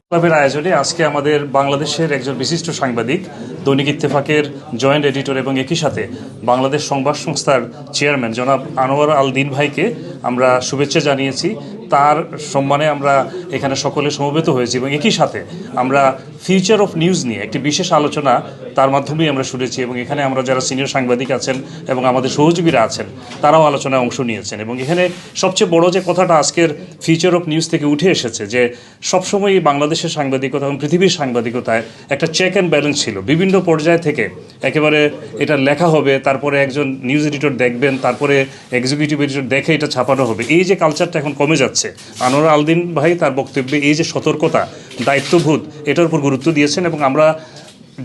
ক্লাবের আয়োজনে আজকে আমাদের বাংলাদেশের একজন বিশিষ্ট সাংবাদিক দৈনিক ইত্তেফাকের জয়েন্ট এডিটর এবং একই সাথে বাংলাদেশ সংবাদ সংস্থার চেয়ারম্যান জনাব আনোয়ার আল দিন ভাইকে আমরা শুভেচ্ছা জানিয়েছি। তার সম্মানে আমরা এখানে সকলে সমবেত হয়েছি এবং একই সাথে আমরা ফিউচার অফ নিউজ নিয়ে একটি বিশেষ আলোচনা তার মাধ্যমেই আমরা শুনেছি এবং এখানে আমরা যারা সিনিয়র সাংবাদিক আছেন এবং আমাদের সহযোগীরা আছেন, তারাও আলোচনায় অংশ নিয়েছেন এবং এখানে সবচেয়ে বড় যে কথাটা আজকের ফিউচার অফ নিউজ থেকে উঠে এসেছে যে সবসময়ই বাংলাদেশের সাংবাদিকতা এবং পৃথিবীর সাংবাদিকতায় একটা চেক অ্যান্ড ব্যালেন্স ছিল। বিভিন্ন পর্যায় থেকে একেবারে এটা লেখা হবে, তারপরে একজন নিউজ এডিটর দেখবেন, তারপরে এক্সিকিউটিভ এডিটর দেখে এটা ছাপানো হবে। এই যে কালচারটা এখন কমে যাচ্ছে, আনোয়ার আলদিন ভাই তার বক্তব্যে এই যে সতর্কতা, দায়িত্ববোধ, এটার উপর গুরুত্ব দিয়েছেন এবং আমরা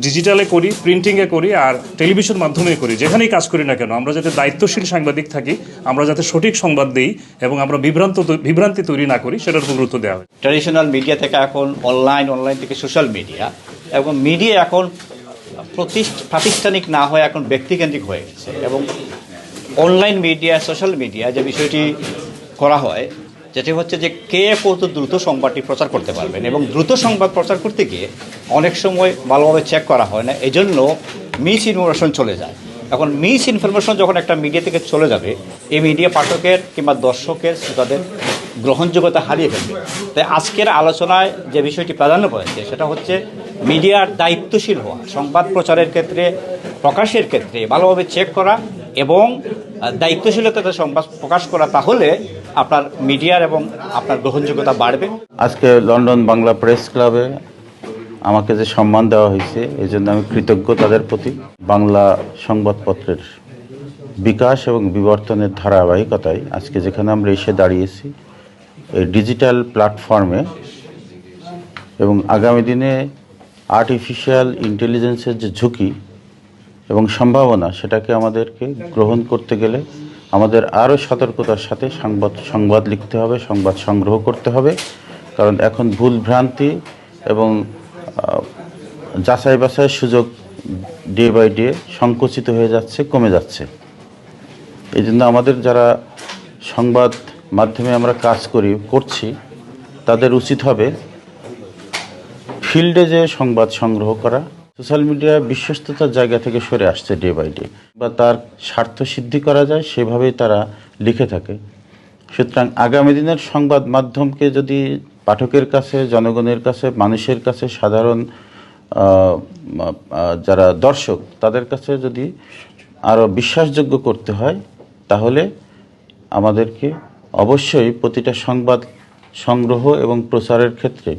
ডিজিটালে করি প্রিন্টিংয়ে করি আর টেলিভিশন মাধ্যমে করি, যেখানেই কাজ করি না কেন, আমরা যাতে দায়িত্বশীল সাংবাদিক থাকি, আমরা যাতে সঠিক সংবাদ দিই এবং আমরা বিভ্রান্ত বিভ্রান্তি তৈরি না করি, সেটার উপর গুরুত্ব দেওয়া হয়। ট্রেডিশনাল মিডিয়া থেকে এখন অনলাইন অনলাইন থেকে সোশ্যাল মিডিয়া এবং মিডিয়া এখন প্রাতিষ্ঠানিক না হয়ে এখন ব্যক্তিকেন্দ্রিক হয়ে গেছে এবং অনলাইন মিডিয়া, সোশ্যাল মিডিয়া যে বিষয়টি করা হয়, যেটি হচ্ছে যে কে কত দ্রুত সংবাদটি প্রচার করতে পারবেন এবং দ্রুত সংবাদ প্রচার করতে গিয়ে অনেক সময় ভালোভাবে চেক করা হয় না। এজন্য মিস ইনফরমেশন চলে যায়। এখন মিস ইনফরমেশন যখন একটা মিডিয়া থেকে চলে যাবে, এই মিডিয়া পাঠকের কিংবা দর্শকের, শ্রোতাদের গ্রহণযোগ্যতা হারিয়ে ফেলবে। তাই আজকের আলোচনায় যে বিষয়টি প্রাধান্য পেয়েছে সেটা হচ্ছে মিডিয়ার দায়িত্বশীল হওয়া, সংবাদ প্রচারের ক্ষেত্রে, প্রকাশের ক্ষেত্রে ভালোভাবে চেক করা এবং দায়িত্বশীলতাতে সংবাদ প্রকাশ করা তাহলে আপনার মিডিয়ার এবং আপনার গ্রহণযোগ্যতা বাড়বে। আজকে লন্ডন বাংলা প্রেস ক্লাবে আমাকে যে সম্মান দেওয়া হয়েছে, এই জন্য আমি কৃতজ্ঞ তাদের প্রতি। বাংলা সংবাদপত্রের বিকাশ এবং বিবর্তনের ধারাবাহিকতায় আজকে যেখানে আমরা এসে দাঁড়িয়েছি এই ডিজিটাল প্ল্যাটফর্মে এবং আগামী দিনে আর্টিফিশিয়াল ইন্টেলিজেন্সের যে ঝুঁকি এবং সম্ভাবনা সেটাকে আমাদেরকে গ্রহণ করতে গেলে আমাদের আরও সতর্কতার সাথে সংবাদ সংবাদ লিখতে হবে, সংবাদ সংগ্রহ করতে হবে। কারণ এখন ভুল ভ্রান্তি এবং যাচাই বাছাইয়ের সুযোগ ডে বাই ডে সংকুচিত হয়ে যাচ্ছে, কমে যাচ্ছে। এই জন্য আমাদের যারা সংবাদ মাধ্যমে আমরা কাজ করি, করছি, তাদের উচিত হবে ফিল্ডে যে সংবাদ সংগ্রহ করা, সোশ্যাল মিডিয়া বিশ্বস্ততার জায়গা থেকে সরে আসছে ডে বাই ডে বা তার স্বার্থ সিদ্ধি করা যায়, সেভাবেই তারা লিখে থাকে। সুতরাং আগামী দিনের সংবাদ মাধ্যমকে যদি পাঠকের কাছে, জনগণের কাছে, মানুষের কাছে, সাধারণ যারা দর্শক, তাদের কাছে যদি আরও বিশ্বাসযোগ্য করতে হয়, তাহলে আমাদেরকে অবশ্যই প্রতিটা সংবাদ সংগ্রহ এবং প্রচারের ক্ষেত্রে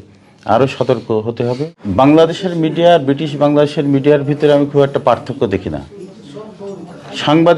আরও সতর্ক হতে হবে। বাংলাদেশের মিডিয়া, ব্রিটিশ বাংলাদেশের মিডিয়ার ভিতরে আমি খুব একটা পার্থক্য দেখি না। সাংবাদিক